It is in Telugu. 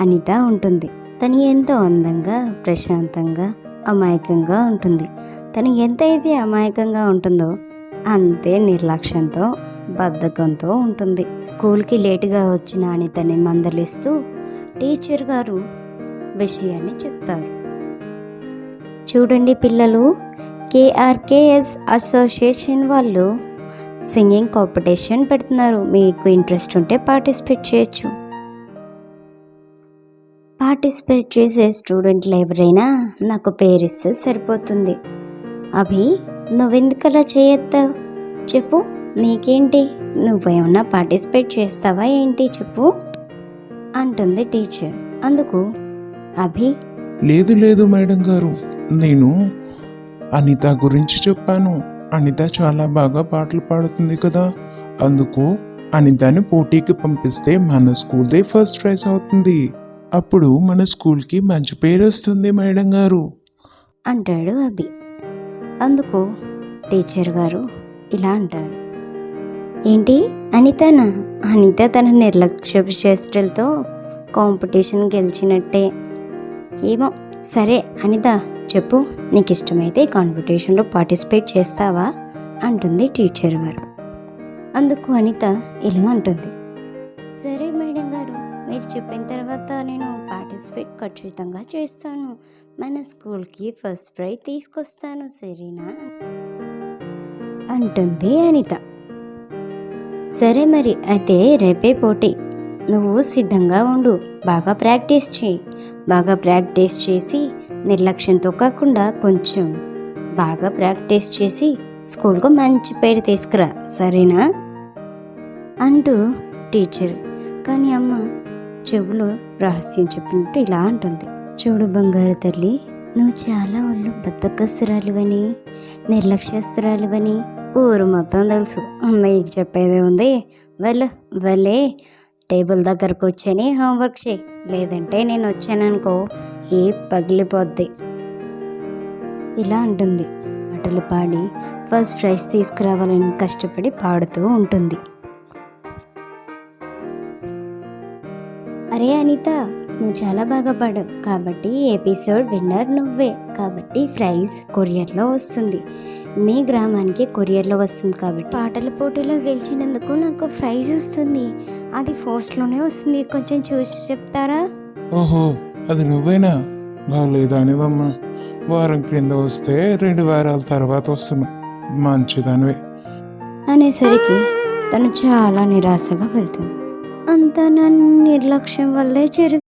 అనిత ఉంటుంది. తను ఎంతో అందంగా ప్రశాంతంగా అమాయకంగా ఉంటుంది. తను ఎంతైతే అమాయకంగా ఉంటుందో అంతే నిర్లక్ష్యంతో బద్ధకంతో ఉంటుంది. స్కూల్కి లేటుగా వచ్చిన అనితని మందలిస్తూ టీచర్ గారు విషయాన్ని చెప్తారు. చూడండి పిల్లలు కేఆర్కేఎస్ అసోసియేషన్ వాళ్ళు సింగింగ్ కాంపిటీషన్ పెడుతున్నారు. మీకు ఇంట్రెస్ట్ ఉంటే పార్టిసిపేట్ చేయొచ్చు. పార్టిసిపేట్ చేసే స్టూడెంట్లు ఎవరైనా నాకు పేరిస్తే సరిపోతుంది. అభి నువ్వెందుకు అలా చేయొద్దావు? చెప్పు నీకేంటి? నువ్వేమన్నా పార్టిసిపేట్ చేస్తావా ఏంటి? చెప్పు అంటుంది టీచర్ అందుకు అభి లేదు లేదు మేడం గారు. నేను అనిత గురించి చెప్పాను. అనిత చాలా బాగా పాటలు పాడుతుంది కదా. అందుకు అనితని పోటీకి పంపిస్తే మన స్కూల్దే ఫస్ట్ ప్రైజ్ అవుతుంది. అప్పుడు మన స్కూల్కి మంచి పేరు వస్తుంది మేడం గారు. అంటాడు అభి. అందుకు టీచర్ గారు ఇలా అంటారు. ఏంటి? అనితనా? అనిత తన నిర్లక్ష్యపు చేష్టలతో కాంపిటీషన్ గెలిచినట్టే. ఏమో. సరే అనిత చెప్పు. నీకు ఇష్టమైతే కాంపిటీషన్లో పార్టిసిపేట్ చేస్తావా? అంటుంది టీచర్ గారు. అందుకు అనిత ఇలా అంటుంది. సరే మేడం గారు. మీరు చెప్పిన తర్వాత నేను పార్టిసిపేట్ ఖచ్చితంగా చేస్తాను. మన స్కూల్కి ఫస్ట్ ప్రైజ్ తీసుకొస్తాను సరేనా? అంటుంది అనిత. సరే మరి అయితే రేపే పోటీ. నువ్వు సిద్ధంగా ఉండు బాగా ప్రాక్టీస్ చేయి. బాగా ప్రాక్టీస్ చేసి నిర్లక్ష్యంతో కాకుండా కొంచెం బాగా ప్రాక్టీస్ చేసి స్కూల్కు మంచి పేరు తీసుకురా సరేనా? అంటూ టీచర్ కానీ అమ్మ చెవులో రహస్యం చెప్పినట్టు ఇలా అంటుంది. చూడు బంగారు తల్లి నువ్వు చాలా ఒళ్ళు బద్దకస్తురాలివని నిర్లక్ష్యస్తురాలివని ఊరు మొత్తం తెలుసు. అమ్మయ్యకి చెప్పేదే ఉంది. వెళ్ళు వెళ్ళే టేబుల్ దగ్గర కూర్చొని హోంవర్క్ చేయి. లేదంటే నేను వచ్చాననుకో ఏ పగిలిపోద్ది. ఇలా అంటుంది. పాటలు పాడి ఫస్ట్ ప్రైజ్ తీసుకురావాలని కష్టపడి పాడుతూ ఉంటుంది. అరే అనిత నువ్వు చాలా బాగా పాడావు. కాబట్టి ఎపిసోడ్ విన్నర్ నువ్వే. కాబట్టి ప్రైజ్ కొరియర్లో వస్తుంది. మీ గ్రామానికి కొరియర్లో వస్తుంది కాబట్టి. పాటల పోటీలో గెలిచినందుకు నాకు ప్రైజ్ వస్తుంది. అది ఫస్ట్లోనే వస్తుంది. కొంచెం చూసి చెప్తారా? ఓహో అది నువ్వేనా? బాగలేదు అనివమ్మా వారం క్రింద వస్తే రెండు వారాల తర్వాత వస్తున్నా. మంచిదానివే. అనేసరికి తను చాలా నిరాశగా వెళ్తుంది అంతా నా నిర్లక్ష్యం వల్లే జరుగు